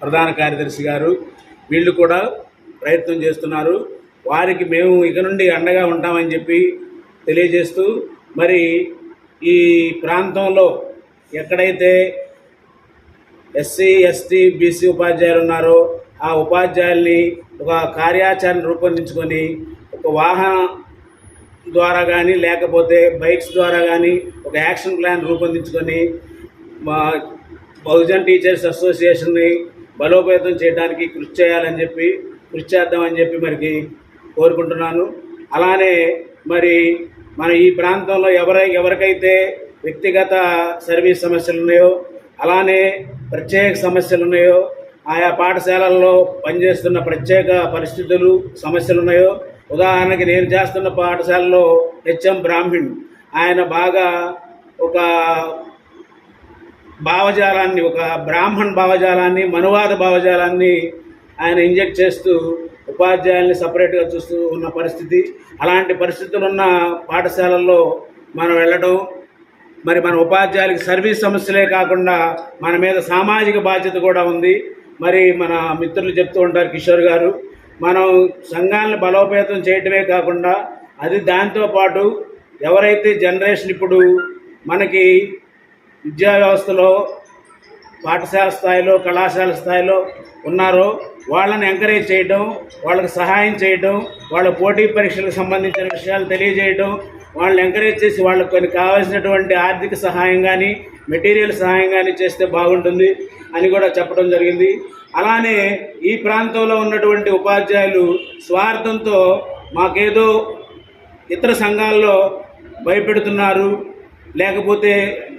ప్రధాన కార్యదర్శి గారు వీళ్ళు కూడా ప్రయత్నం చేస్తున్నారు. వారికి మేము ఇక నుండి అండగా ఉంటామని చెప్పి తెలియజేస్తూ మరి ఈ ప్రాంతంలో ఎక్కడైతే ఎస్సీ ఎస్టీ బీసీ ఉపాధ్యాయులు ఉన్నారో ఆ ఉపాధ్యాయుల్ని ఒక కార్యాచరణ రూపొందించుకొని ఒక వాహన ద్వారా కానీ లేకపోతే బైక్స్ ద్వారా కానీ ఒక యాక్షన్ ప్లాన్ రూపొందించుకొని మా బహుజన్ టీచర్స్ అసోసియేషన్ని బలోపేతం చేయడానికి కృషి చేయాలని చెప్పి కృషి చేద్దామని చెప్పి మరికి కోరుకుంటున్నాను. అలానే మరి మన ఈ ప్రాంతంలో ఎవరై ఎవరికైతే వ్యక్తిగత సర్వీస్ సమస్యలు ఉన్నాయో అలానే ప్రత్యేక సమస్యలు ఉన్నాయో ఆయా పాఠశాలల్లో పనిచేస్తున్న ప్రత్యేక పరిస్థితులు సమస్యలు ఉన్నాయో ఉదాహరణకి నేను చేస్తున్న పాఠశాలలో హెచ్ఎం బ్రాహ్మణ్ ఆయన బాగా ఒక భావజాలాన్ని ఒక బ్రాహ్మణ్ భావజాలాన్ని మనువాద భావజాలాన్ని ఆయన ఇంజెక్ట్ చేస్తూ ఉపాధ్యాయుల్ని సపరేట్గా చూస్తూ ఉన్న పరిస్థితి. అలాంటి పరిస్థితులు ఉన్న పాఠశాలల్లో మనం వెళ్ళడం మరి మన ఉపాధ్యాయులకి సర్వీస్ సమస్యలే కాకుండా మన మీద సామాజిక బాధ్యత కూడా ఉంది. మరి మన మిత్రులు చెప్తూ ఉంటారు కిషోర్ గారు మనం సంఘాలను బలోపేతం చేయటమే కాకుండా అది దాంతోపాటు ఎవరైతే జనరేషన్ ఇప్పుడు మనకి విద్యా వ్యవస్థలో పాఠశాల స్థాయిలో కళాశాల స్థాయిలో ఉన్నారో వాళ్ళని ఎంకరేజ్ చేయడం వాళ్ళకి సహాయం చేయడం వాళ్ళ పోటీ పరీక్షలకు సంబంధించిన విషయాలు తెలియజేయడం వాళ్ళని ఎంకరేజ్ చేసి వాళ్ళకి కొన్ని కావాల్సినటువంటి ఆర్థిక సహాయం కానీ మెటీరియల్ సహాయం కానీ చేస్తే బాగుంటుంది అని కూడా చెప్పడం జరిగింది. అలానే ఈ ప్రాంతంలో ఉన్నటువంటి ఉపాధ్యాయులు స్వార్థంతో మాకేదో ఇతర సంఘాల్లో భయపెడుతున్నారు. లేకపోతే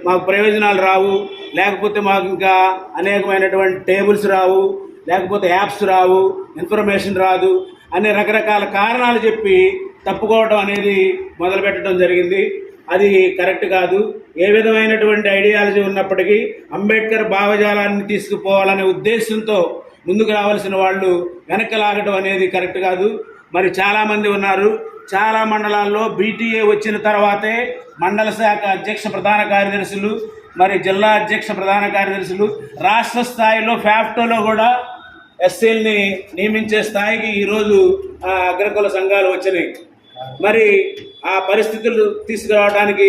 మాకు ప్రయోజనాలు రావు. లేకపోతే మాకు ఇంకా అనేకమైనటువంటి టేబుల్స్ రావు. లేకపోతే యాప్స్ రావు. ఇన్ఫర్మేషన్ రాదు. అనే రకరకాల కారణాలు చెప్పి తప్పుకోవడం అనేది మొదలుపెట్టడం జరిగింది. అది కరెక్ట్ కాదు. ఏ విధమైనటువంటి ఐడియాలజీ ఉన్నప్పటికీ అంబేద్కర్ భావజాలాన్ని తీసుకుపోవాలనే ఉద్దేశంతో ముందుకు రావాల్సిన వాళ్ళు వెనక్కి లాగడం అనేది కరెక్ట్ కాదు. మరి చాలామంది ఉన్నారు. చాలా మండలాల్లో బీటీఏ వచ్చిన తర్వాతే మండల శాఖ అధ్యక్ష ప్రధాన కార్యదర్శులు మరి జిల్లా అధ్యక్ష ప్రధాన కార్యదర్శులు రాష్ట్ర స్థాయిలో ఫ్యాఫ్టోలో కూడా ఎస్సీల్ని నియమించే స్థాయికి ఈరోజు ఆ అగ్రకుల సంఘాలు వచ్చినాయి. మరి ఆ పరిస్థితులు తీసుకురావడానికి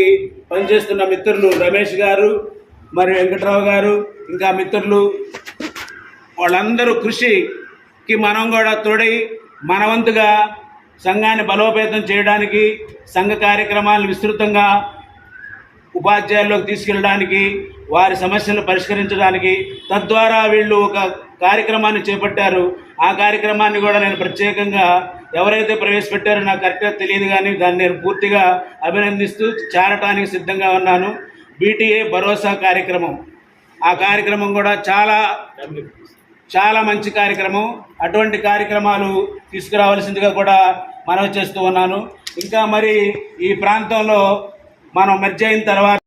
పనిచేస్తున్న మిత్రులు రమేష్ గారు మరి వెంకట్రావు గారు ఇంకా మిత్రులు వాళ్ళందరూ కృషికి మనం కూడా తోడై మనవంతుగా సంఘాన్ని బలోపేతం చేయడానికి సంఘ కార్యక్రమాలను విస్తృతంగా ఉపాధ్యాయుల్లోకి తీసుకెళ్ళడానికి వారి సమస్యలను పరిష్కరించడానికి తద్వారా వీళ్ళు ఒక కార్యక్రమాన్ని చేపట్టారు. ఆ కార్యక్రమాన్ని కూడా నేను ప్రత్యేకంగా ఎవరైతే ప్రవేశపెట్టారో నాకు కరెక్ట్గా తెలియదు కానీ దాన్ని నేను పూర్తిగా అభినందిస్తూ చేరటానికి సిద్ధంగా ఉన్నాను. బీటీఏ భరోసా కార్యక్రమం. ఆ కార్యక్రమం కూడా చాలా చాలా మంచి కార్యక్రమం. అటువంటి కార్యక్రమాలు తీసుకురావాల్సిందిగా కూడా మనవి చేస్తూ ఉన్నాను. ఇంకా మరి ఈ ప్రాంతంలో మనం మెర్జ్ అయిన తర్వాత